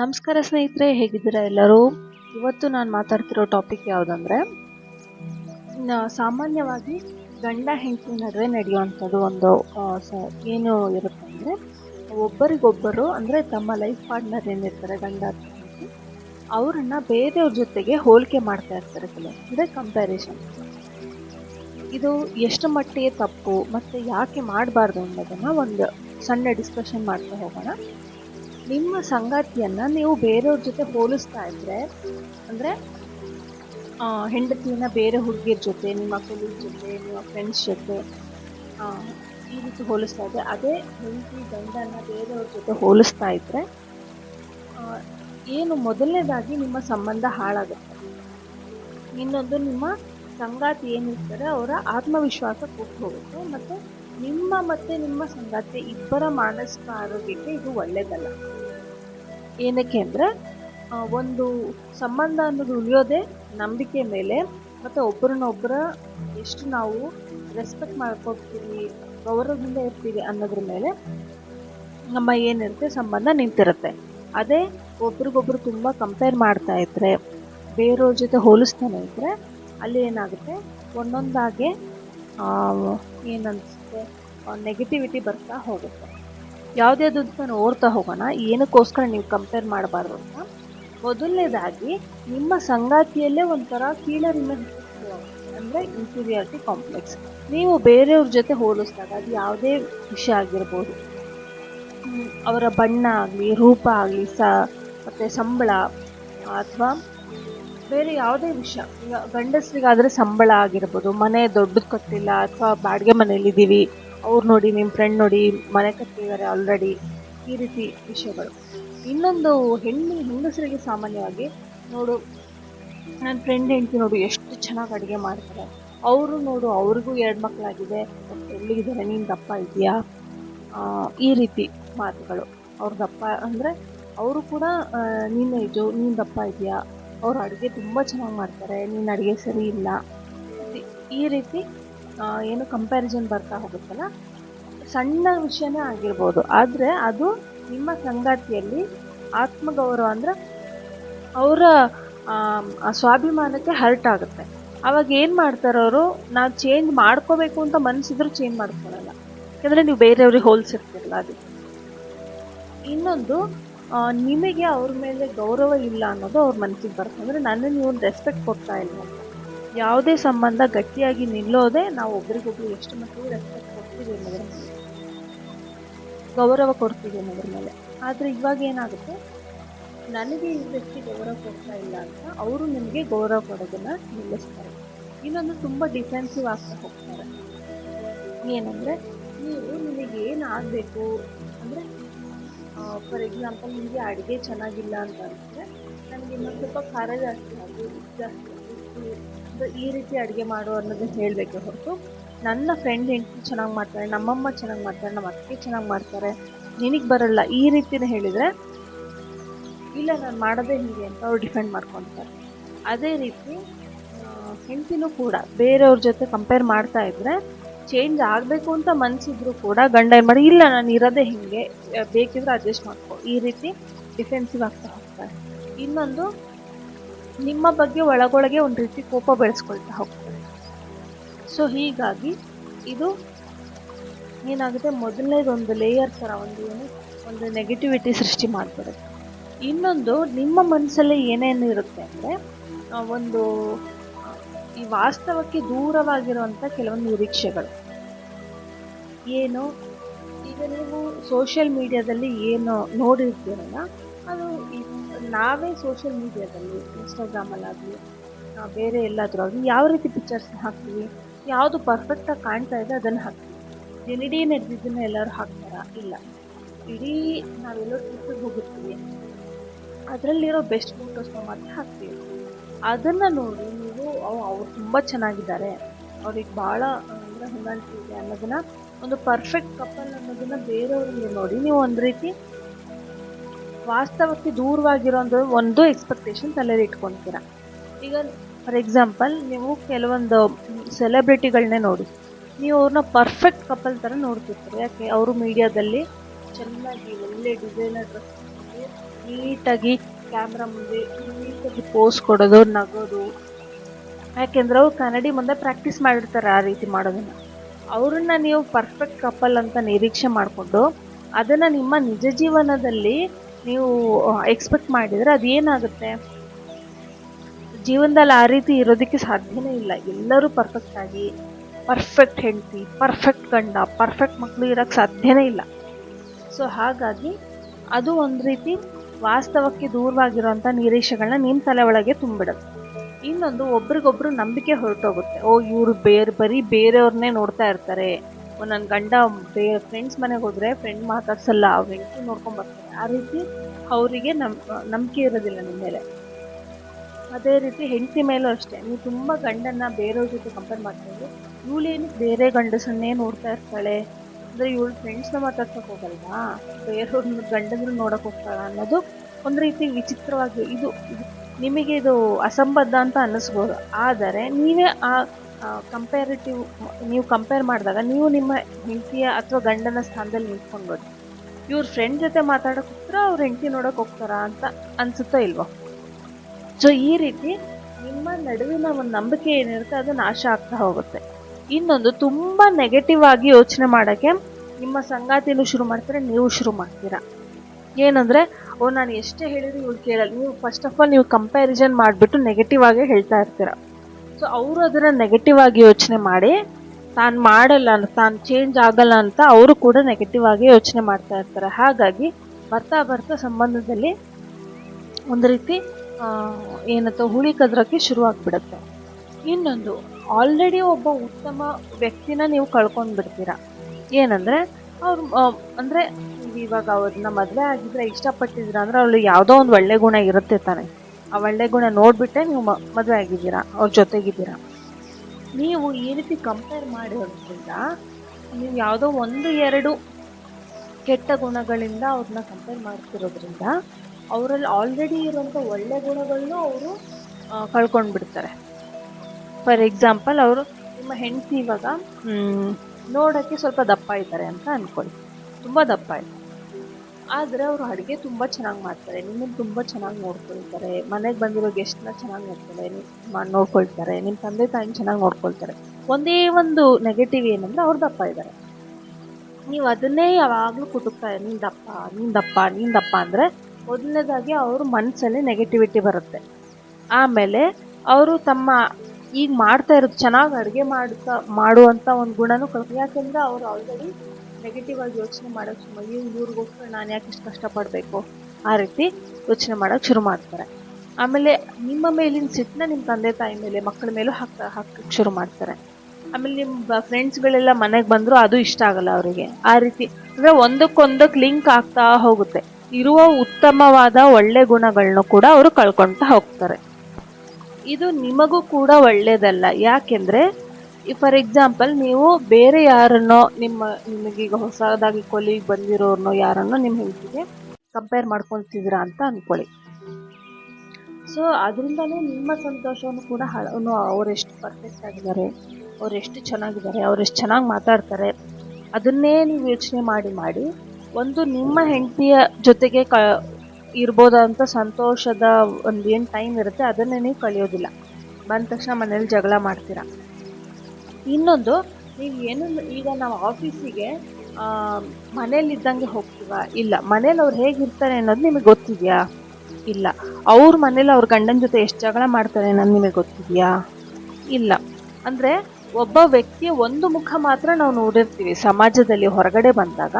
ನಮಸ್ಕಾರ ಸ್ನೇಹಿತರೆ, ಹೇಗಿದ್ದೀರಾ ಎಲ್ಲರೂ? ಇವತ್ತು ನಾನು ಮಾತಾಡ್ತಿರೋ ಟಾಪಿಕ್ ಯಾವುದಂದ್ರೆ ಸಾಮಾನ್ಯವಾಗಿ ಗಂಡ ಹೆಂಡತಿ ನಡುವೆ ನಡೆಯುವಂಥದ್ದು ಒಂದು ಏನು ಇರುತ್ತೆ ಅಂದರೆ, ಒಬ್ಬರಿಗೊಬ್ಬರು, ಅಂದರೆ ತಮ್ಮ ಲೈಫ್ ಪಾರ್ಟ್ನರ್ ಏನಿರ್ತಾರೆ, ಗಂಡ ಅವರನ್ನು ಬೇರೆಯವ್ರ ಜೊತೆಗೆ ಹೋಲಿಕೆ ಮಾಡ್ತಾ ಇರ್ತಾರೆ ಕೆಲವು ಅಂದರೆ ಕಂಪ್ಯಾರಿಸನ್ ಇದು ಎಷ್ಟು ಮಟ್ಟಿಗೆ ತಪ್ಪು, ಮತ್ತು ಯಾಕೆ ಮಾಡಬಾರ್ದು ಅನ್ನೋದನ್ನು ಒಂದು ಸಣ್ಣ ಡಿಸ್ಕಷನ್ ಮಾಡ್ತಾ ಹೋಗೋಣ. ನಿಮ್ಮ ಸಂಗಾತಿಯನ್ನು ನೀವು ಬೇರೆಯವ್ರ ಜೊತೆ ಹೋಲಿಸ್ತಾ ಇದ್ರೆ ಅಂದರೆ ಹೆಂಡತಿಯನ್ನು ಬೇರೆ ಹುಡುಗಿಯರ ಜೊತೆ ನಿಮ್ಮ ಕೊಲೀಗ್ ಜೊತೆ ನಿಮ್ಮ ಫ್ರೆಂಡ್ಸ್ ಜೊತೆ ಈ ರೀತಿ ಹೋಲಿಸ್ತಾ ಇದ್ದರೆ ಅದೇ ಹೆಂಡತಿ ಗಂಡನ್ನು ಬೇರೆಯವ್ರ ಜೊತೆ ಹೋಲಿಸ್ತಾ ಇದ್ರೆ ಆ, ಏನು ಮೊದಲನೇದಾಗಿ ನಿಮ್ಮ ಸಂಬಂಧ ಹಾಳಾಗುತ್ತೆ. ಇನ್ನೊಂದು ನಿಮ್ಮ ಸಂಗಾತಿ ಏನಿರ್ತಾರೆ ಅವರ ಆತ್ಮವಿಶ್ವಾಸ ಕೊಟ್ಟು ಹೋಗುತ್ತೆ ಮತ್ತು ನಿಮ್ಮ ಮತ್ತು ನಿಮ್ಮ ಸಂಗಾತಿ ಇಬ್ಬರ ಮಾನಸಿಕ ಆರೋಗ್ಯಕ್ಕೆ ಇದು ಒಳ್ಳೆಯದಲ್ಲ ಏನಕ್ಕೆ ಅಂದರೆ ಒಂದು ಸಂಬಂಧ ಅನ್ನೋದು ಉಳಿಯೋದೇ ನಂಬಿಕೆ ಮೇಲೆ, ಮತ್ತು ಒಬ್ಬರನ್ನೊಬ್ಬರ ಎಷ್ಟು ನಾವು ರೆಸ್ಪೆಕ್ಟ್ ಮಾಡ್ಕೊಡ್ತೀವಿ ಗೌರವದಿಂದ ಇರ್ತೀವಿ ಅನ್ನೋದ್ರ ಮೇಲೆ ನಮ್ಮ ಏನಿರುತ್ತೆ ಸಂಬಂಧ ನಿಂತಿರುತ್ತೆ. ಅದೇ ಒಬ್ರಿಗೊಬ್ರು ತುಂಬ ಕಂಪೇರ್ ಮಾಡ್ತಾ ಇದ್ರೆ ಬೇರೆಯವ್ರ ಜೊತೆ ಹೋಲಿಸ್ತಾನೆ ಇದ್ರೆ, ಅಲ್ಲಿ ಏನಾಗುತ್ತೆ? ಒಂದೊಂದಾಗೆ ಏನನ್ಸುತ್ತೆ? ನೆಗೆಟಿವಿಟಿ ಬರ್ತಾ ಹೋಗುತ್ತೆ. ಯಾವುದ್ಯಾವ್ದು ನಾನು ಓಡ್ತಾ ಹೋಗೋಣ. ಏನಕ್ಕೋಸ್ಕರ ನೀವು ಕಂಪೇರ್ ಮಾಡಬಾರ್ದು ಅಂತ. ಮೊದಲನೇದಾಗಿ, ನಿಮ್ಮ ಸಂಗಾತಿಯಲ್ಲೇ ಒಂಥರ ಕೀಳರಿಮೆ ಅಂದರೆ ಇನ್ಫೀರಿಯಾರಿಟಿ ಕಾಂಪ್ಲೆಕ್ಸ್ ನೀವು ಬೇರೆಯವ್ರ ಜೊತೆ ಹೋಲಿಸಿದಾಗ ಅದು ಯಾವುದೇ ವಿಷಯ ಆಗಿರ್ಬೋದು. ಅವರ ಬಣ್ಣ ಆಗಲಿ, ರೂಪ ಆಗಲಿ, ಸ, ಮತ್ತು ಸಂಬಳ, ಅಥವಾ ಬೇರೆ ಯಾವುದೇ ವಿಷಯ. ಈಗ ಗಂಡಸರಿಗಾದರೆ ಸಂಬಳ ಆಗಿರ್ಬೋದು, ಮನೆ ದೊಡ್ಡದು ಕೊಟ್ಟಿಲ್ಲ, ಅಥವಾ ಬಾಡಿಗೆ ಮನೇಲಿದ್ದೀವಿ. ಅವ್ರು ನೋಡಿ ನಿಮ್ಮ ಫ್ರೆಂಡ್ ನೋಡಿ, ಮನೆ ಕಟ್ಟಿದ್ದಾರೆ ಆಲ್ರೆಡಿ ಈ ರೀತಿ ವಿಷಯಗಳು. ಇನ್ನೊಂದು ಹೆಣ್ಣು, ಹೆಂಗಸರಿಗೆ ಸಾಮಾನ್ಯವಾಗಿ ನೋಡು ನನ್ನ ಫ್ರೆಂಡ್ ಹೆಂಡತಿ ನೋಡು, ಎಷ್ಟು ಚೆನ್ನಾಗಿ ಅಡುಗೆ ಮಾಡ್ತಾರೆ. ಅವರು ನೋಡು, ಅವ್ರಿಗೂ ಎರಡು ಮಕ್ಕಳಾಗಿದೆ ಎಲ್ಲಿಗಿದ್ದಾರೆ, ನೀನು ದಪ್ಪ ಇದೆಯಾ ಈ ರೀತಿ ಮಾತುಗಳು. ಅವ್ರ ದಪ್ಪ ಅಂದರೆ, ಅವರು ಕೂಡ ನೀನು ಇದು, ನೀನು ದಪ್ಪ ಇದೆಯಾ ಅವ್ರು ಅಡುಗೆ ತುಂಬ ಚೆನ್ನಾಗಿ ಮಾಡ್ತಾರೆ, ನೀನು ಅಡುಗೆ ಸರಿ ಇಲ್ಲ. ಈ- ರೀತಿ ಏನು ಕಂಪ್ಯಾರಿಸನ್ ಬರ್ತಾ ಹೋಗುತ್ತಲ್ಲ? ಸಣ್ಣ ವಿಷಯನೇ ಆಗಿರ್ಬೋದು. ಆದರೆ ಅದು ನಿಮ್ಮ ಸಂಗಾತಿಯಲ್ಲಿ ಆತ್ಮಗೌರವ ಅಂದರೆ ಅವರ ಸ್ವಾಭಿಮಾನಕ್ಕೆ ಹರ್ಟ್ ಆಗುತ್ತೆ. ಅವಾಗ ಏನು ಮಾಡ್ತಾರವರು ನಾವು ಚೇಂಜ್ ಮಾಡ್ಕೋಬೇಕು ಅಂತ ಮನಸ್ಸಿದ್ರು ಚೇಂಜ್ ಮಾಡ್ಕೊಳ್ಳಲ್ಲ. ಯಾಕಂದರೆ ನೀವು ಬೇರೆಯವ್ರಿಗೆ ಹೋಲಿಸಿರ್ತಿರಲ್ಲ ಅದು. ಇನ್ನೊಂದು ನಿಮಗೆ ಅವ್ರ ಮೇಲೆ ಗೌರವ ಇಲ್ಲ ಅನ್ನೋದು ಅವ್ರ ಮನಸ್ಸಿಗೆ ಬರುತ್ತೆ. ಅಂದರೆ ನನ್ನನ್ನು ನೀವು ರೆಸ್ಪೆಕ್ಟ್ ಕೊಡ್ತಾ ಇಲ್ಲ ಅಂತ. ಯಾವುದೇ ಸಂಬಂಧ ಗಟ್ಟಿಯಾಗಿ ನಿಲ್ಲೋದೇ ನಾವು ಒಬ್ರಿಗೊಬ್ರು ಎಷ್ಟು ಮಟ್ಟಿಗೆ ರೆಸ್ಪೆಕ್ಟ್ ಕೊಡ್ತೀವಿ ಅನ್ನೋದ್ರ ಮೇಲೆ. ಗೌರವ ಕೊಡ್ತೀವಿ ಅನ್ನೋದ್ರ ಮೇಲೆ. ಆದರೆ ಇವಾಗ ಏನಾಗುತ್ತೆ? ನನಗೆ ಈ ವ್ಯಕ್ತಿ ಗೌರವ ಕೊಡ್ತಾ ಇಲ್ಲ ಅಂತ ಅವರು ನಿಮಗೆ ಗೌರವ ಕೊಡೋದನ್ನ ನಿಲ್ಲಿಸ್ತಾರೆ. ಇನ್ನೊಂದು ತುಂಬ ಡಿಫೆನ್ಸಿವ್ ಆಗ್ತಾ ಹೋಗ್ತಾರೆ. ಏನಂದರೆ, ನೀವು ನಿಮಗೆ ಏನು ಆಗಬೇಕು? ಅಂದರೆ ಫಾರ್ ಎಕ್ಸಾಂಪಲ್ ನಿಮಗೆ ಅಡುಗೆ ಚೆನ್ನಾಗಿಲ್ಲ ಅಂತ ಅಂದರೆ ನನಗೆ ಇನ್ನೊಂದು ಸ್ವಲ್ಪ ಖಾರ ಜಾಸ್ತಿ ಆಗಿ ಜಾಸ್ತಿ ಈ ರೀತಿ ಅಡುಗೆ ಮಾಡು ಅನ್ನೋದನ್ನ ಹೇಳಬೇಕೆ ಹೊರತು ನನ್ನ ಫ್ರೆಂಡ್ ಹೆಂಡತಿ ಚೆನ್ನಾಗಿ ಮಾಡ್ತಾರೆ, ನಮ್ಮಮ್ಮ ಚೆನ್ನಾಗಿ ಮಾಡ್ತಾರೆ ನಮ್ಮ ಅತ್ತೆ ಚೆನ್ನಾಗಿ ಮಾಡ್ತಾರೆ, ನಿನಗೆ ಬರಲ್ಲ ಈ ರೀತಿನೇ ಹೇಳಿದರೆ ಇಲ್ಲ ನಾನು ಮಾಡೋದೇ ಹೀಗೆ ಅಂತ ಅವ್ರು ಡಿಫೆಂಡ್ ಮಾಡ್ಕೊತಾರೆ. ಅದೇ ರೀತಿ ಹೆಂಡತಿನೂ ಕೂಡ ಬೇರೆಯವ್ರ ಜೊತೆ ಕಂಪೇರ್ ಮಾಡ್ತಾ ಇದ್ರೆ ಚೇಂಜ್ ಆಗಬೇಕು ಅಂತ ಮನಸ್ಸಿದ್ರು ಕೂಡ ಗಂಡ ಏನು ಮಾಡಿ, ಇಲ್ಲ ನಾನು ಇರೋದೇ ಹಿಂಗೆ, ಬೇಕಿದ್ರೆ ಅಡ್ಜಸ್ಟ್ ಮಾಡ್ಕೊ. ಈ ರೀತಿ ಡಿಫೆನ್ಸಿವ್ ಆಗ್ತಾ ಹೋಗ್ತಾರೆ. ಇನ್ನೊಂದು ನಿಮ್ಮ ಬಗ್ಗೆ ಒಳಗೊಳಗೆ ಒಂದು ರೀತಿ ಕೋಪ ಬೆಳೆಸ್ಕೊಳ್ತಾ ಹೋಗ್ತಾರೆ. ಸೊ ಹೀಗಾಗಿ ಇದು ಏನಾಗುತ್ತೆ? ಮೊದಲನೇದೊಂದು ಲೇಯರ್ ಥರ ಒಂದು ಏನು? ಒಂದು ನೆಗೆಟಿವಿಟಿ ಸೃಷ್ಟಿ ಮಾಡ್ಬಿಡುತ್ತೆ. ಇನ್ನೊಂದು, ನಿಮ್ಮ ಮನಸ್ಸಲ್ಲಿ ಏನೇನು ಇರುತ್ತೆ ಅಂದರೆ ಒಂದು, ಈ ವಾಸ್ತವಕ್ಕೆ ದೂರವಾಗಿರುವಂಥ ಕೆಲವೊಂದು ನಿರೀಕ್ಷೆಗಳು. ಏನು? ಈಗ ನೀವು ಸೋಷಿಯಲ್ ಮೀಡಿಯಾದಲ್ಲಿ ಏನು ನೋಡಿರ್ತೀರಲ್ಲ, ಅದು ನಾವೇ ಸೋಷಿಯಲ್ ಮೀಡಿಯಾದಲ್ಲಿ ಇನ್ಸ್ಟಾಗ್ರಾಮಲ್ಲಾಗಲಿ ಬೇರೆ ಎಲ್ಲಾದರೂ ಆಗಲಿ, ಯಾವ ರೀತಿ ಪಿಕ್ಚರ್ಸ್ನ ಹಾಕ್ತೀವಿ, ಯಾವುದು ಪರ್ಫೆಕ್ಟಾಗಿ ಕಾಣ್ತಾ ಇದೆ ಅದನ್ನು ಹಾಕ್ತೀವಿ. ದಿನಡೀ ನಡೆದಿದ್ದನ್ನ ಎಲ್ಲರೂ ಹಾಕ್ತಾರಾ? ಇಲ್ಲ. ಇಡೀ ನಾವೆಲ್ಲೋ ಟ್ರಿಪ್ಪಿಗೆ ಹೋಗಿರ್ತೀವಿ. ಅದರಲ್ಲಿರೋ ಬೆಸ್ಟ್ ಫೋಟೋಸ್ನ ಮಾತ್ರ ಹಾಕ್ತೀವಿ. ಅದನ್ನು ನೋಡಿ ನೀವು ಅವ್- ಅವ್ರು ತುಂಬ ಚೆನ್ನಾಗಿದ್ದಾರೆ. ಅವ್ರಿಗೆ ಭಾಳ ಅಂದರೆ ಹೊಂದಾಣಿಕೆ ಇದೆ ಅನ್ನೋದನ್ನು, ಒಂದು ಪರ್ಫೆಕ್ಟ್ ಕಪಲ್ ಅನ್ನೋದನ್ನು ಬೇರೆಯವ್ರಿಗೆ ನೋಡಿ ನೀವು ಒಂದು ರೀತಿ ವಾಸ್ತವಕ್ಕೆ ದೂರವಾಗಿರೋ ಒಂದು ಎಕ್ಸ್ಪೆಕ್ಟೇಷನ್ ತಲೆಯಲ್ಲಿ ಇಟ್ಕೊತೀರ. ಈಗ ಫಾರ್ ಎಕ್ಸಾಂಪಲ್ ನೀವು ಕೆಲವೊಂದು ಸೆಲೆಬ್ರಿಟಿಗಳನ್ನೇ ನೋಡಿ. ನೀವು ಅವ್ರನ್ನ ಪರ್ಫೆಕ್ಟ್ ಕಪಲ್ ಥರ ನೋಡ್ತಿರ್ತಾರೆ. ಯಾಕೆ? ಅವರು ಮೀಡಿಯಾದಲ್ಲಿ ಚೆನ್ನಾಗಿ ಒಳ್ಳೆ ಡಿಸೈನರ್ ಡ್ರೆಸ್ ನೀಟಾಗಿ ಕ್ಯಾಮ್ರಾ ಮುಂದೆ ನೀಟಾಗಿ ಪೋಸ್ ಕೊಡೋದು, ನಗೋದು. ಯಾಕೆಂದ್ರೆ ಅವ್ರು ಕನ್ನಡಿ ಮುಂದೆ ಪ್ರಾಕ್ಟೀಸ್ ಮಾಡಿರ್ತಾರೆ ಆ ರೀತಿ ಮಾಡೋದನ್ನು. ಅವ್ರನ್ನ ನೀವು ಪರ್ಫೆಕ್ಟ್ ಕಪಲ್ ಅಂತ ನಿರೀಕ್ಷೆ ಮಾಡಿಕೊಂಡು ಅದನ್ನು ನಿಮ್ಮ ನಿಜ ಜೀವನದಲ್ಲಿ ನೀವು ಎಕ್ಸ್ಪೆಕ್ಟ್ ಮಾಡಿದರೆ ಅದೇನಾಗುತ್ತೆ ಜೀವನದಲ್ಲಿ ಆ ರೀತಿ ಇರೋದಕ್ಕೆ ಸಾಧ್ಯನೇ ಇಲ್ಲ. ಎಲ್ಲರೂ ಪರ್ಫೆಕ್ಟ್ ಆಗಿ ಪರ್ಫೆಕ್ಟ್ ಹೆಂಡತಿ ಪರ್ಫೆಕ್ಟ್ ಗಂಡ ಪರ್ಫೆಕ್ಟ್ ಮಕ್ಕಳು ಇರೋಕ್ಕೆ ಸಾಧ್ಯನೇ ಇಲ್ಲ. ಸೊ ಹಾಗಾಗಿ ಅದು ಒಂದು ರೀತಿ ವಾಸ್ತವಕ್ಕೆ ದೂರವಾಗಿರುವಂಥ ನಿರೀಕ್ಷೆಗಳನ್ನ ನಿಮ್ಮ ತಲೆ ಒಳಗೆ ತುಂಬಿಡುತ್ತೆ. ಇನ್ನೊಂದು, ಒಬ್ರಿಗೊಬ್ರು ನಂಬಿಕೆ ಹೊರಟೋಗುತ್ತೆ. ಓ, ಇವರು ಬೇರೆ, ಬರೀ ಬೇರೆಯವ್ರನ್ನೇ ನೋಡ್ತಾ ಇರ್ತಾರೆ. ಓ ನನ್ನ ಗಂಡ ಬೇರೆ ಫ್ರೆಂಡ್ಸ್ ಮನೆಗೆ ಹೋದರೆ ಫ್ರೆಂಡ್ ಮಾತಾಡ್ಸಲ್ಲ, ಅವ್ರ ಹೆಂಡತಿ ನೋಡ್ಕೊಂಡ್ ಬರ್ತಾರೆ. ಆ ರೀತಿ ಅವರಿಗೆ ನಮ್, ನಂಬಿಕೆ ಇರೋದಿಲ್ಲ ನಿಮ್ಮ ಮೇಲೆ. ಅದೇ ರೀತಿ ಹೆಂಡತಿ ಮೇಲೂ ಅಷ್ಟೇ. ನೀವು ತುಂಬ ಗಂಡನ್ನ ಬೇರೆಯವ್ರ ಜೊತೆ ಕಂಪೇರ್ ಮಾಡ್ತೀವಿ ಇವಳೇನು ಬೇರೆ ಗಂಡಸನ್ನೇ ನೋಡ್ತಾ ಇರ್ತಾಳೆ ಅಂದರೆ ಇವಳು ಫ್ರೆಂಡ್ಸ್ನ ಮಾತಾಡ್ಸೋಕೆ ಹೋಗಲ್ವಾ? ಬೇರೆಯವ್ರ ಗಂಡಂದ್ರು ನೋಡೋಕೆ ಹೋಗ್ತಾಳ ಅನ್ನೋದು ಒಂದು ರೀತಿ ವಿಚಿತ್ರವಾಗಿ ಇದು ನಿಮಗೆ ಇದು ಅಸಂಬದ್ಧ ಅಂತ ಅನ್ನಿಸ್ಬೋದು. ಆದರೆ ನೀವೇ ಆ ಕಂಪ್ಯಾರಿಟಿವ್ ನೀವು ಕಂಪೇರ್ ಮಾಡಿದಾಗ ನೀವು ನಿಮ್ಮ ಹೆಂಡತಿಯ ಅಥವಾ ಗಂಡನ ಸ್ಥಾನದಲ್ಲಿ ನಿಂತ್ಕೊಂಡ್ಬೋದು. ಇವ್ರ ಫ್ರೆಂಡ್ ಜೊತೆ ಮಾತಾಡಕ್ಕೆ ಹೋಗ್ತಾರ, ಅವ್ರ ಹೆಂಡತಿ ನೋಡೋಕೆ ಹೋಗ್ತಾರಾ ಅಂತ ಅನ್ಸುತ್ತಾ ಇಲ್ವೋ? ಸೊ ಈ ರೀತಿ ನಿಮ್ಮ ನಡುವಿನ ಒಂದು ನಂಬಿಕೆ ಏನಿರುತ್ತೆ, ಅದು ನಾಶ ಆಗ್ತಾ ಹೋಗುತ್ತೆ. ಇನ್ನೊಂದು ತುಂಬ ನೆಗೆಟಿವ್ ಆಗಿ ಯೋಚನೆ ಮಾಡೋಕ್ಕೆ ನಿಮ್ಮ ಸಂಗಾತಿನೂ ಶುರು ಮಾಡ್ತಾರೆ, ನೀವು ಶುರು ಮಾಡ್ತೀರಾ? ಏನಂದರೆ, ಓ, ನಾನು ಎಷ್ಟೇ ಹೇಳಿದ್ರು ಇವ್ರು ಕೇಳಲ್ಲ. ನೀವು ಫಸ್ಟ್ ಆಫ್ ಆಲ್ ನೀವು ಕಂಪ್ಯಾರಿಸನ್ ಮಾಡಿಬಿಟ್ಟು ನೆಗೆಟಿವ್ ಆಗಿ ಹೇಳ್ತಾ ಇರ್ತೀರ. ಸೊ ಅವರು ಅದನ್ನು ನೆಗೆಟಿವ್ ಆಗಿ ಯೋಚನೆ ಮಾಡಿ ತಾನು ಮಾಡಲ್ಲ ತಾನು ಚೇಂಜ್ ಆಗಲ್ಲ ಅಂತ ಅವರು ಕೂಡ ನೆಗೆಟಿವ್ ಆಗಿ ಯೋಚನೆ ಮಾಡ್ತಾ ಇರ್ತಾರೆ. ಹಾಗಾಗಿ ಬರ್ತಾ ಬರ್ತಾ ಸಂಬಂಧದಲ್ಲಿ ಒಂದು ರೀತಿ ಏನಂತ ಹುಳಿ ಕದ್ರಕ್ಕೆ ಶುರು ಆಗ್ಬಿಡುತ್ತೆ. ಇನ್ನೊಂದು ಆಲ್ರೆಡಿ ಒಬ್ಬ ಉತ್ತಮ ವ್ಯಕ್ತಿನ ನೀವು ಕಳ್ಕೊಂಡು ಬಿಡ್ತೀರಾ? ಏನಂದರೆ, ಅವ್ರು ಅಂದರೆ ಇವಾಗ ಅವ್ರನ್ನ ಮದುವೆ ಆಗಿದ್ರೆ ಇಷ್ಟಪಟ್ಟಿದ್ದೀರ ಅಂದ್ರೆ ಅವ್ರಲ್ಲಿ ಯಾವುದೋ ಒಂದು ಒಳ್ಳೆ ಗುಣ ಇರುತ್ತೆ ತಾನೆ. ಆ ಒಳ್ಳೆ ಗುಣ ನೋಡಿಬಿಟ್ಟೆ ನೀವು ಮದುವೆ ಆಗಿದ್ದೀರಾ, ಅವ್ರ ಜೊತೆಗಿದ್ದೀರಾ. ನೀವು ಈ ರೀತಿ ಕಂಪೇರ್ ಮಾಡಿರೋದ್ರಿಂದ ನೀವು ಯಾವುದೋ ಒಂದು, ಎರಡು ಕೆಟ್ಟ ಗುಣಗಳಿಂದ ಅವ್ರನ್ನ ಕಂಪೇರ್ ಮಾಡ್ತಿರೋದ್ರಿಂದ ಅವರಲ್ಲಿ ಆಲ್ರೆಡಿ ಇರೋಂಥ ಒಳ್ಳೆ ಗುಣಗಳನ್ನು ಅವರು ಕಳ್ಕೊಂಡು ಬಿಡ್ತಾರೆ ಫಾರ್ ಎಕ್ಸಾಂಪಲ್ ಅವರು ನಿಮ್ಮ ಹೆಂಡತಿ ಇವಾಗ ನೋಡೋಕ್ಕೆ ಸ್ವಲ್ಪ ದಪ್ಪ ಇದ್ದಾರೆ ಅಂತ ಅಂದ್ಕೊಳ್ಳಿ ತುಂಬ ದಪ್ಪ ಇದೆ ಆದರೆ ಅವರು ಅಡುಗೆ ತುಂಬ ಚೆನ್ನಾಗಿ ಮಾಡ್ತಾರೆ. ನಿಮ್ಮನ್ನು ತುಂಬ ಚೆನ್ನಾಗಿ ನೋಡ್ಕೊಳ್ತಾರೆ. ಮನೆಗೆ ಬಂದಿರೋ ಗೆಸ್ಟ್ನ ಚೆನ್ನಾಗಿ ನೋಡ್ತಾರೆ ನೋಡ್ಕೊಳ್ತಾರೆ. ನಿಮ್ಮ ತಂದೆ ತಾಯಿನ ಚೆನ್ನಾಗಿ ನೋಡ್ಕೊಳ್ತಾರೆ. ಒಂದೇ ಒಂದು ನೆಗೆಟಿವ್ ಏನಂದ್ರೆ ಅವ್ರು ದಪ್ಪ ಇದ್ದಾರೆ ನೀವು ಅದನ್ನೇ ಯಾವಾಗಲೂ ಕುಟುಕ್ತಾ ನೀನು ದಪ್ಪ ನೀನು ದಪ್ಪ ನೀನು ದಪ್ಪ ಅಂದರೆ ಮೊದಲನೇದಾಗಿ ಅವ್ರ ಮನಸ್ಸಲ್ಲಿ ನೆಗೆಟಿವಿಟಿ ಬರುತ್ತೆ. ಆಮೇಲೆ ಅವರು ತಮ್ಮ ಈಗ ಮಾಡ್ತಾ ಇರೋದು ಚೆನ್ನಾಗಿ ಅಡುಗೆ ಮಾಡ್ತಾ ಮಾಡುವಂಥ ಒಂದು ಗುಣನೂ ಕಳ್ಕೊ ಯಾಕೆಂದರೆ ಅವ್ರು ಆಲ್ರೆಡಿ ನೆಗೆಟಿವ್ ಆಗಿ ಯೋಚನೆ ಮಾಡೋಕ್ಕೆ ಶುರು ಮಾಡಿ ಇವ್ರಿಗೋಸ್ಕರ ನಾನು ಯಾಕೆ ಇಷ್ಟು ಕಷ್ಟಪಡಬೇಕು? ಆ ರೀತಿ ಯೋಚನೆ ಮಾಡೋಕ್ಕೆ ಶುರು ಮಾಡ್ತಾರೆ. ಆಮೇಲೆ ನಿಮ್ಮ ಮೇಲಿನ ಸಿಟ್ಟನ್ನ ನಿಮ್ಮ ತಂದೆ ತಾಯಿ ಮೇಲೆ ಮಕ್ಕಳ ಮೇಲೂ ಹಾಕ ಹಾಕಕ್ಕೆ ಶುರು ಮಾಡ್ತಾರೆ. ಆಮೇಲೆ ನಿಮ್ಮ ಫ್ರೆಂಡ್ಸ್ಗಳೆಲ್ಲ ಮನೆಗೆ ಬಂದರೂ ಅದು ಇಷ್ಟ ಆಗಲ್ಲ ಅವರಿಗೆ. ಆ ರೀತಿ ಅಂದರೆ ಒಂದಕ್ಕೊಂದಕ್ಕೆ ಲಿಂಕ್ ಆಗ್ತಾ ಹೋಗುತ್ತೆ. ಇರುವ ಉತ್ತಮವಾದ ಒಳ್ಳೆ ಗುಣಗಳನ್ನೂ ಕೂಡ ಅವರು ಕಳ್ಕೊಳ್ತಾ ಹೋಗ್ತಾರೆ. ಇದು ನಿಮಗೂ ಕೂಡ ಒಳ್ಳೆಯದಲ್ಲ ಯಾಕೆಂದರೆ ಫಾರ್ ಎಕ್ಸಾಂಪಲ್ ನೀವು ಬೇರೆ ಯಾರನ್ನೋ ನಿಮ್ಮ ನಿಮಗೀಗ ಹೊಸದಾಗಿ ಕೊಲಿಗೆ ಬಂದಿರೋರ್ನೋ ಯಾರನ್ನೋ ನಿಮ್ಮ ಹೆಂಡತಿಗೆ ಕಂಪೇರ್ ಮಾಡ್ಕೊಳ್ತಿದ್ದೀರಾ ಅಂತ ಅಂದ್ಕೊಳ್ಳಿ ಸೊ ಅದರಿಂದಲೇ ನಿಮ್ಮ ಸಂತೋಷವನ್ನು ಕೂಡ ಹಾಳು ಅವರೆಷ್ಟು ಪರ್ಫೆಕ್ಟ್ ಆಗಿದ್ದಾರೆ ಅವರೆಷ್ಟು ಚೆನ್ನಾಗಿದ್ದಾರೆ ಅವರೆಷ್ಟು ಚೆನ್ನಾಗಿ ಮಾತಾಡ್ತಾರೆ, ಅದನ್ನೇ ನೀವು ಯೋಚನೆ ಮಾಡಿ ಮಾಡಿ ಒಂದು ನಿಮ್ಮ ಹೆಂಡತಿಯ ಜೊತೆಗೆ ಕ, ಇರ್ಬೋದಂತ ಸಂತೋಷದ ಒಂದು ಏನು ಟೈಮ್ ಇರುತ್ತೆ ಅದನ್ನೇ ನೀವು ಕಳೆಯೋದಿಲ್ಲ ಬಂದ ತಕ್ಷಣ ಮನೇಲಿ ಜಗಳ ಮಾಡ್ತೀರಾ. ಇನ್ನೊಂದು, ನೀವು ಏನು ಈಗ ನಾವು ಆಫೀಸಿಗೆ ಮನೇಲಿದ್ದಂಗೆ ಹೋಗ್ತೀವ? ಇಲ್ಲ. ಮನೇಲಿ ಅವ್ರು ಹೇಗಿರ್ತಾರೆ ಅನ್ನೋದು ನಿಮಗೆ ಗೊತ್ತಿದೆಯಾ? ಇಲ್ಲ. ಅವ್ರ ಮನೇಲಿ ಅವ್ರ ಗಂಡನ ಜೊತೆ ಎಷ್ಟು ಜಗಳ ಮಾಡ್ತಾರೆ ಅನ್ನೋದು ನಿಮಗೆ ಗೊತ್ತಿದೆಯಾ? ಇಲ್ಲ. ಅಂದರೆ ಒಬ್ಬ ವ್ಯಕ್ತಿಯ ಒಂದು ಮುಖ ಮಾತ್ರ ನಾವು ನೋಡಿರ್ತೀವಿ. ಸಮಾಜದಲ್ಲಿ ಹೊರಗಡೆ ಬಂದಾಗ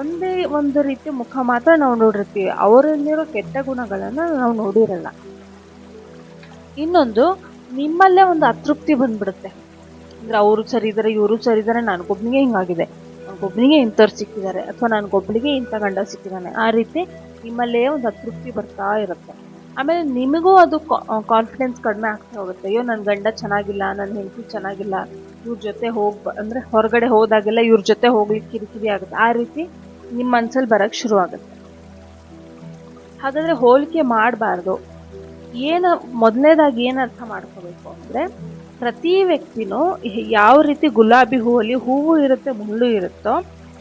ಒಂದೇ ಒಂದು ರೀತಿಯ ಮುಖ ಮಾತ್ರ ನಾವು ನೋಡಿರ್ತೀವಿ. ಅವರಲ್ಲಿರೋ ಕೆಟ್ಟ ಗುಣಗಳನ್ನು ನಾವು ನೋಡಿರಲ್ಲ. ಇನ್ನೊಂದು, ನಿಮ್ಮಲ್ಲೇ ಒಂದು ಅತೃಪ್ತಿ ಬಂದ್ಬಿಡುತ್ತೆ. ಅಂದ್ರೆ ಅವರು ಸರಿ ಇವರು ಸರಿ ಇದ್ದಾರೆ ನನಗೊಬ್ಬನಿಗೆ ಹಿಂಗಾಗಿದೆ. ನನಗೊಬ್ಬನಿಗೆ ಇಂಥವ್ರು ಸಿಕ್ಕಿದ್ದಾರೆ, ಅಥವಾ ನನಗೊಬ್ಬನಿಗೆ ಇಂಥ ಗಂಡ ಸಿಕ್ಕಿದ್ದಾನೆ. ಆ ರೀತಿ ನಿಮ್ಮಲ್ಲೇ ಒಂದು ಅತೃಪ್ತಿ ಬರ್ತಾ ಇರುತ್ತೆ. ಆಮೇಲೆ ನಿಮಗೂ ಅದು ಕಾನ್ಫಿಡೆನ್ಸ್ ಕಡಿಮೆ ಆಗ್ತಾ ಹೋಗುತ್ತೆ. ಅಯ್ಯೋ ನನ್ನ ಗಂಡ ಚೆನ್ನಾಗಿಲ್ಲ ನನ್ನ ಹೆಂಡತಿ ಚೆನ್ನಾಗಿಲ್ಲ, ಇವ್ರ ಜೊತೆ ಹೋಗಿ ಅಂದರೆ ಹೊರಗಡೆ ಹೋದಾಗೆಲ್ಲ ಇವ್ರ ಜೊತೆ ಹೋಗ್ಲಿಕ್ಕೆ ಕಿರಿಕಿರಿ ಆಗುತ್ತೆ. ಆ ರೀತಿ ನಿಮ್ಮ ಮನ್ಸಲ್ಲಿ ಬರೋಕ್ಕೆ ಶುರು ಆಗುತ್ತೆ. ಹಾಗಾದರೆ ಹೋಲಿಕೆ ಮಾಡಬಾರ್ದು. ಏನು, ಮೊದಲನೇದಾಗಿ ಏನು ಅರ್ಥ ಮಾಡ್ಕೋಬೇಕು ಅಂದರೆ ಪ್ರತಿ ವ್ಯಕ್ತಿನೂ ಯಾವ ರೀತಿ ಗುಲಾಬಿ ಹೂವಲ್ಲಿ ಹೂವು ಇರುತ್ತೆ, ಮುಳ್ಳು ಇರುತ್ತೋ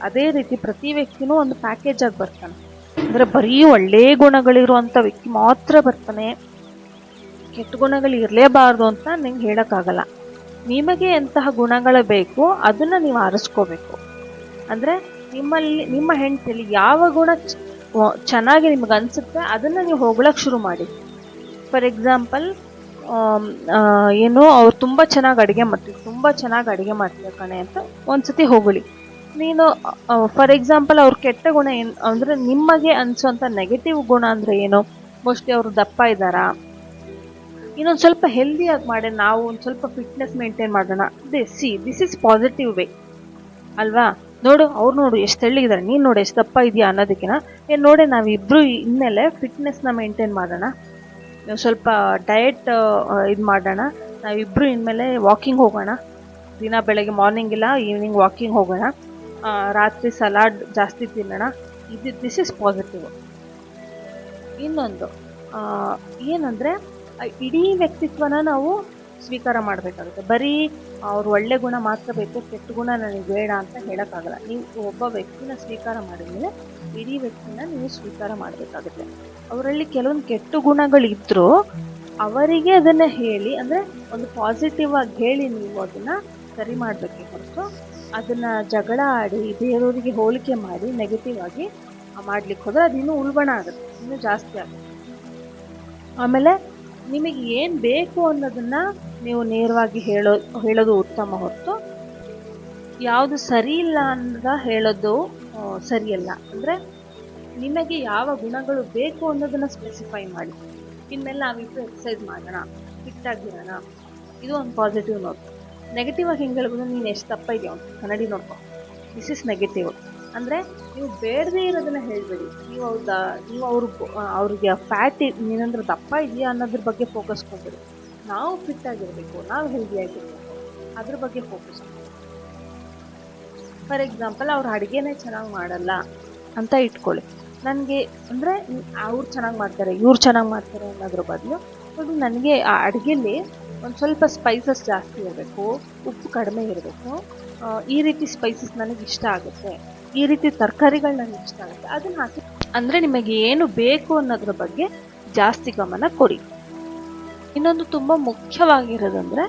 ಅದೇ ರೀತಿ ಪ್ರತಿ ವ್ಯಕ್ತಿನೂ ಒಂದು ಪ್ಯಾಕೇಜ್ ಆಗಿ ಬರ್ತಾನೆ. ಅಂದರೆ ಬರೀ ಒಳ್ಳೆಯ ಗುಣಗಳಿರುವಂಥ ವ್ಯಕ್ತಿ ಮಾತ್ರ ಬರ್ತಾನೆ. ಕೆಟ್ಟ ಗುಣಗಳು ಇರಲೇಬಾರ್ದು ಅಂತ ನಿಂಗೆ ಹೇಳೋಕ್ಕಾಗಲ್ಲ. ನಿಮಗೆ ಎಂತಹ ಗುಣಗಳು ಬೇಕು, ಅದನ್ನು ನೀವು ಆರಿಸ್ಕೋಬೇಕು. ಅಂದರೆ ನಿಮ್ಮಲ್ಲಿ, ನಿಮ್ಮ ಹೆಂಡತಿಯಲ್ಲಿ ಯಾವ ಗುಣ ಚೆನ್ನಾಗಿ ನಿಮ್ಗೆ ಅನಿಸುತ್ತೆ ಅದನ್ನು ನೀವು ಹೋಗ್ಲಕ್ಕೆ ಶುರು ಮಾಡಿ. ಫಾರ್ ಎಕ್ಸಾಂಪಲ್ ಏನು, ಅವ್ರು ತುಂಬ ಚೆನ್ನಾಗಿ ಅಡುಗೆ ಮಾಡ್ತೀವಿ ತುಂಬ ಚೆನ್ನಾಗಿ ಅಡುಗೆ ಮಾಡ್ತೀಯ ಕಣೆ ಅಂತ ಒಂದ್ಸತಿ ಹೊಗಳಿ ನೀನು ಫಾರ್ ಎಕ್ಸಾಂಪಲ್ ಅವ್ರ ಕೆಟ್ಟ ಗುಣ ಏನು, ಅಂದರೆ ನಿಮಗೆ ಅನಿಸೋಂಥ ನೆಗೆಟಿವ್ ಗುಣ ಅಂದರೆ ಏನು? ಮೋಸ್ಟ್ಲಿ ಅವರು ದಪ್ಪ ಇದ್ದಾರಾ? ಇನ್ನೊಂದು ಸ್ವಲ್ಪ ಹೆಲ್ದಿಯಾಗಿ ಮಾಡಿ, ನಾವು ಒಂದು ಸ್ವಲ್ಪ ಫಿಟ್ನೆಸ್ ಮೇಂಟೈನ್ ಮಾಡೋಣ. They see this is positive way ಅಲ್ವಾ? ನೋಡು, ಅವ್ರು ನೋಡು ಎಷ್ಟು ತೆಳ್ಳಿಗಿದ್ದಾರೆ. ನೀನು ನೋಡು ಎಷ್ಟು ದಪ್ಪ ಇದೆಯಾ ಅನ್ನೋದಕ್ಕಿಂತ ಏನು ನೋಡಿ ನಾವಿಬ್ಬರು ಇನ್ಮೇಲೆ ಫಿಟ್ನೆಸ್ನ ಮೇಂಟೈನ್ ಮಾಡೋಣ. ನಾವು ಸ್ವಲ್ಪ ಡಯಟ್ ಇದು ಮಾಡೋಣ. ನಾವಿಬ್ಬರು ಇನ್ಮೇಲೆ ವಾಕಿಂಗ್ ಹೋಗೋಣ. ದಿನ ಬೆಳಗ್ಗೆ ಮಾರ್ನಿಂಗ್ ಇಲ್ಲ ಈವ್ನಿಂಗ್ ವಾಕಿಂಗ್ ಹೋಗೋಣ. ರಾತ್ರಿ ಸಲಾಡ್ ಜಾಸ್ತಿ ತಿನ್ನೋಣ. ಇದು ದಿಸ್ ಇಸ್ ಪಾಸಿಟಿವ್ ಇನ್ನೊಂದು ಏನಂದರೆ ಇಡೀ ವ್ಯಕ್ತಿತ್ವನ ನಾವು ಸ್ವೀಕಾರ ಮಾಡಬೇಕಾಗುತ್ತೆ. ಬರೀ ಅವ್ರ ಒಳ್ಳೆ ಗುಣ ಮಾತ್ರ ಬೇಕು, ಕೆಟ್ಟ ಗುಣ ನನಗೆ ಬೇಡ ಅಂತ ಹೇಳೋಕ್ಕಾಗಲ್ಲ. ನೀವು ಒಬ್ಬ ವ್ಯಕ್ತಿನ ಸ್ವೀಕಾರ ಮಾಡಿದ್ಮೇಲೆ ಇಡೀ ವ್ಯಕ್ತಿನ ನೀವು ಸ್ವೀಕಾರ ಮಾಡಬೇಕಾಗುತ್ತೆ. ಅವರಲ್ಲಿ ಕೆಲವೊಂದು ಕೆಟ್ಟ ಗುಣಗಳಿದ್ದರೂ ಅವರಿಗೆ ಅದನ್ನು ಹೇಳಿ, ಅಂದರೆ ಒಂದು ಪಾಸಿಟಿವ್ ಆಗಿ ಹೇಳಿ ನೀವು ಅದನ್ನು ಸರಿ ಮಾಡಬೇಕೆ ಹೊರತು ಅದನ್ನು ಜಗಳ ಆಡಿ, ಬೇರೆಯವರಿಗೆ ಹೋಲಿಕೆ ಮಾಡಿ ನೆಗೆಟಿವ್ ಆಗಿ ಮಾಡ್ಲಿಕ್ಕೆ ಹೋದರೆ ಅದು ಇನ್ನೂ ಉಲ್ಬಣ ಆಗುತ್ತೆ, ಇನ್ನೂ ಜಾಸ್ತಿ ಆಗುತ್ತೆ. ಆಮೇಲೆ ನಿಮಗೆ ಏನು ಬೇಕು ಅನ್ನೋದನ್ನ ನೀವು ನೇರವಾಗಿ ಹೇಳೋ, ಹೇಳೋದು ಉತ್ತಮ ಹೊರತು, ಯಾವುದು ಸರಿ ಇಲ್ಲ ಅಂತ ಹೇಳೋದು ಸರಿಯಲ್ಲ. ಅಂದರೆ ನಿಮಗೆ ಯಾವ ಗುಣಗಳು ಬೇಕು ಅನ್ನೋದನ್ನು ಸ್ಪೆಸಿಫೈ ಮಾಡಿ. ಇನ್ಮೇಲೆ ನಾವಿಬ್ಬರು ಎಕ್ಸಸೈಸ್ ಮಾಡೋಣ ಫಿಟ್ ಆಗಿರೋಣ. ಇದು ಒಂದು ಪಾಸಿಟಿವ್ ನೋಟ್ ನೆಗೆಟಿವ್ ಆಗಿ ಹೆಂಗೆ ಹೇಳ್ಬೋದು ನೀನು ಎಷ್ಟು ತಪ್ಪ ಇದೆಯಾ ಕನ್ನಡಿ ನೋಡ್ಕೊ. ದಿಸ್ ಇಸ್ ನೆಗೆಟಿವ್ ಅಂದರೆ ನೀವು ಬೇಡದೇ ಇರೋದನ್ನ ಹೇಳಬೇಡಿ. ನೀವು ಅವ್ರದ, ನೀವು ಅವ್ರ ಅವ್ರಿಗೆ ಫ್ಯಾಟ್ ನೀನಂದ್ರೆ ದಪ್ಪ ಇದೆಯಾ ಅನ್ನೋದ್ರ ಬಗ್ಗೆ ಫೋಕಸ್ ಕೊಡ್ಬೇಡಿ ನಾವು ಫಿಟ್ ಆಗಿರಬೇಕು, ನಾವು ಹೆಲ್ದಿ ಆಗಿರಬೇಕು. ಅದ್ರ ಬಗ್ಗೆ ಫೋಕಸ್ ಫಾರ್ ಎಕ್ಸಾಂಪಲ್ ಅವ್ರು ಅಡುಗೆನೇ ಚೆನ್ನಾಗಿ ಮಾಡಲ್ಲ ಅಂತ ಇಟ್ಕೊಳ್ಳಿ. ನನಗೆ ಅಂದರೆ ಅವ್ರು ಚೆನ್ನಾಗಿ ಮಾಡ್ತಾರೆ, ಇವ್ರು ಚೆನ್ನಾಗಿ ಮಾಡ್ತಾರೆ ಅನ್ನೋದ್ರ ಬದಲು ಅದು ನನಗೆ ಆ ಅಡುಗೆಲಿ ಒಂದು ಸ್ವಲ್ಪ ಸ್ಪೈಸಸ್ ಜಾಸ್ತಿ ಇರಬೇಕು, ಉಪ್ಪು ಕಡಿಮೆ ಇರಬೇಕು. ಈ ರೀತಿ ಸ್ಪೈಸಸ್ ನನಗೆ ಇಷ್ಟ ಆಗುತ್ತೆ. ಈ ರೀತಿ ತರಕಾರಿಗಳು ನನಗೆ ಇಷ್ಟ ಆಗುತ್ತೆ. ಅದನ್ನು ಹಾಕಿ ಅಂದರೆ ನಿಮಗೆ ಏನು ಬೇಕು ಅನ್ನೋದ್ರ ಬಗ್ಗೆ ಜಾಸ್ತಿ ಗಮನ ಕೊಡಿ. ಇನ್ನೊಂದು ತುಂಬ ಮುಖ್ಯವಾಗಿರೋದಂದರೆ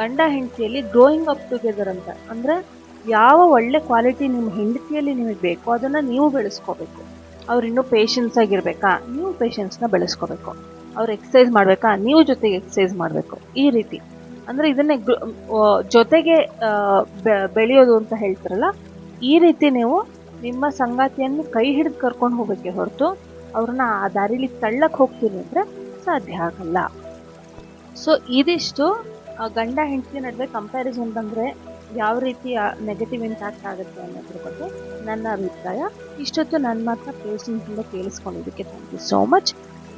ಗಂಡ ಹೆಂಡತಿಯಲ್ಲಿ ಗ್ರೋಯಿಂಗ್ ಅಪ್ ಟುಗೆದರ್ ಅಂತ. ಅಂದರೆ ಯಾವ ಒಳ್ಳೆ ಕ್ವಾಲಿಟಿ ನಿಮ್ಮ ಹೆಂಡತಿಯಲ್ಲಿ ನಿಮಗೆ ಬೇಕೋ ಅದನ್ನು ನೀವು ಬೆಳೆಸ್ಕೋಬೇಕು. ಅವ್ರು ಇನ್ನೂ ಪೇಷನ್ಸ್ ಆಗಿರಬೇಕಾ? ನೀವು ಪೇಷನ್ಸ್ನ ಬೆಳೆಸ್ಕೋಬೇಕು. ಅವ್ರು ಎಕ್ಸಸೈಸ್ ಮಾಡಬೇಕಾ? ನೀವು ಜೊತೆಗೆ ಎಕ್ಸಸೈಸ್ ಮಾಡಬೇಕು. ಈ ರೀತಿ. ಅಂದರೆ ಇದನ್ನೇ ಜೊತೆಗೆ ಬೆಳೆಯೋದು ಅಂತ ಹೇಳ್ತಾರಲ್ಲ, ಈ ರೀತಿ ನೀವು ನಿಮ್ಮ ಸಂಗಾತಿಯನ್ನು ಕೈ ಹಿಡಿದು ಕರ್ಕೊಂಡು ಹೋಗಬೇಕೆ ಹೊರತು ಅವ್ರನ್ನ ಆ ದಾರಿಲಿ ತಳ್ಳಕ್ಕೆ ಹೋಗ್ತೀನಿ ಅಂದರೆ ಸಾಧ್ಯ ಆಗಲ್ಲ. ಸೊ ಇದಿಷ್ಟು ಗಂಡ ಹೆಂಡತಿ ನಡುವೆ ಕಂಪ್ಯಾರಿಸನ್ ಬಂದರೆ ಯಾವ ರೀತಿ ನೆಗೆಟಿವ್ ಇಂಪ್ಯಾಕ್ಟ್ ಆಗುತ್ತೆ ಅನ್ನೋದ್ರ ಬಗ್ಗೆ ನನ್ನ ಅಭಿಪ್ರಾಯ. ಇಷ್ಟೊತ್ತು ನನ್ನ ಮಾತ್ರ ಪೇಷನ್ಸಿಂದ ಕೇಳಿಸ್ಕೊಂಡಿದ್ದಕ್ಕೆ ಥ್ಯಾಂಕ್ ಯು ಸೋ ಮಚ್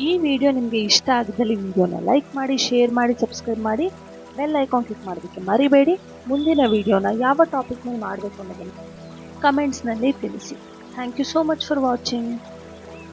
ಈ ವಿಡಿಯೋ ನಿಮಗೆ ಇಷ್ಟ ಆಗಿದ್ದಲ್ಲಿ ವಿಡಿಯೋನ ಲೈಕ್ ಮಾಡಿ ಶೇರ್ ಮಾಡಿ ಸಬ್ಸ್ಕ್ರೈಬ್ ಮಾಡಿ ಬೆಲ್ ಐಕಾನ್ ಕ್ಲಿಕ್ ಮಾಡೋದಕ್ಕೆ ಮರಿಬೇಡಿ. ಮುಂದಿನ ವಿಡಿಯೋನ ಯಾವ ಟಾಪಿಕ್ ಮೇಲೆ ಮಾಡಬೇಕು ಅನ್ನೋದನ್ನು ಕಮೆಂಟ್ಸ್ನಲ್ಲಿ ತಿಳಿಸಿ. Thank you so much for watching